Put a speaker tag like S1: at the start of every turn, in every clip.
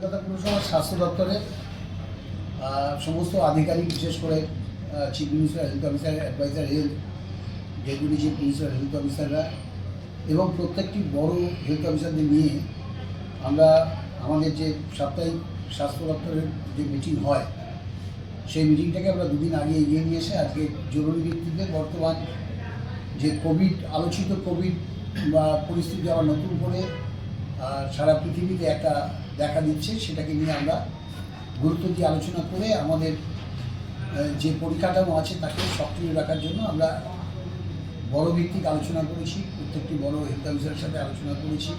S1: কলকাতা পুরসভার স্বাস্থ্য দপ্তরের আহ, সমস্ত আধিকারিক বিশেষ করে chief minister health officer adviser health deputy chief minister health অফিসাররা এবং প্রত্যেকটি বড় হেলথ অফিসারদের নিয়ে আমরা আমাদের যে সাপ্তাহিক স্বাস্থ্য দপ্তরের যে মিটিং হয় সেই মিটিংটাকে আমরা দুদিন আগে এগিয়ে নিয়ে এসে আজকে জরুরি ভিত্তিতে বর্তমান যে কোভিড আলোচিত কোভিড বা পরিস্থিতি আবার নতুন করে সারা পৃথিবীতে একটা দেখা দিচ্ছে, সেটাকে নিয়ে আমরা গুরুত্ব দিয়ে আলোচনা করে আমাদের যে পরিকাঠামো আছে তাকে সক্রিয় রাখার জন্য আমরা বড় ভিত্তিক আলোচনা করেছি, প্রত্যেকটি বড় হেলথ অফিসারের সাথে আলোচনা করেছি।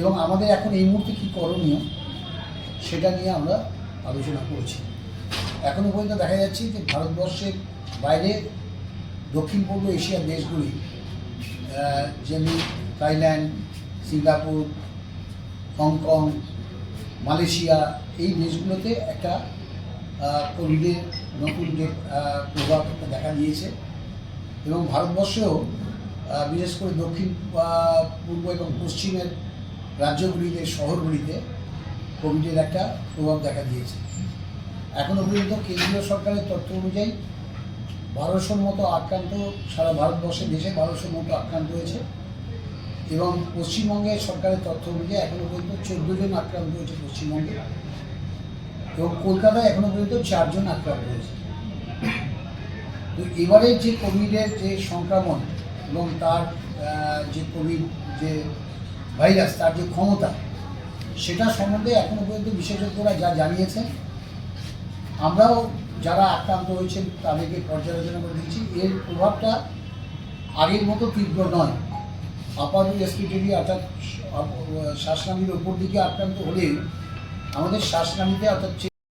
S1: এবং আমাদের এখন এই মুহূর্তে কী করণীয়, সেটা নিয়ে আমরা আলোচনা করেছি। এখনও পর্যন্ত দেখা যাচ্ছে যে ভারতবর্ষের বাইরে দক্ষিণ পূর্ব এশিয়ার দেশগুলি যেমনি থাইল্যান্ড, সিঙ্গাপুর হংকং, মালয়েশিয়া, এই দেশগুলোতে একটা কোভিডের নতুন যে প্রভাব দেখা দিয়েছে। এবং ভারতবর্ষেও বিশেষ করে দক্ষিণ পূর্ব এবং পশ্চিমের রাজ্যগুলিতে, শহরগুলিতে কোভিডের একটা প্রভাব দেখা দিয়েছে। এখনও পর্যন্ত কেন্দ্রীয় সরকারের তথ্য অনুযায়ী, বারোশোর মতো আক্রান্ত, সারা ভারতবর্ষের দেশে বারোশোর মতো আক্রান্ত হয়েছে। এবং পশ্চিমবঙ্গের সরকারের তথ্য অনুযায়ী এখনও পর্যন্ত চোদ্দ জন আক্রান্ত হয়েছে পশ্চিমবঙ্গে এবং কলকাতায় এখনও পর্যন্ত চারজন আক্রান্ত হয়েছে। তো এবারের যে কোভিডের যে সংক্রমণ এবং তার যে কোভিড যে ভাইরাস তার যে ক্ষমতা, সেটা সম্বন্ধে এখনও পর্যন্ত বিশেষজ্ঞরা যা জানিয়েছেন, আমরাও যারা আক্রান্ত হয়েছেন তাদেরকে পর্যালোচনা করে দিচ্ছি এর প্রভাবটা আগের মতো তীব্র নয়। আপার রেসপিরেটরি অর্থাৎ শ্বাসনালীর ওপর দিকে আক্রান্ত হলে আমাদের শ্বাসনালীতে অর্থাৎ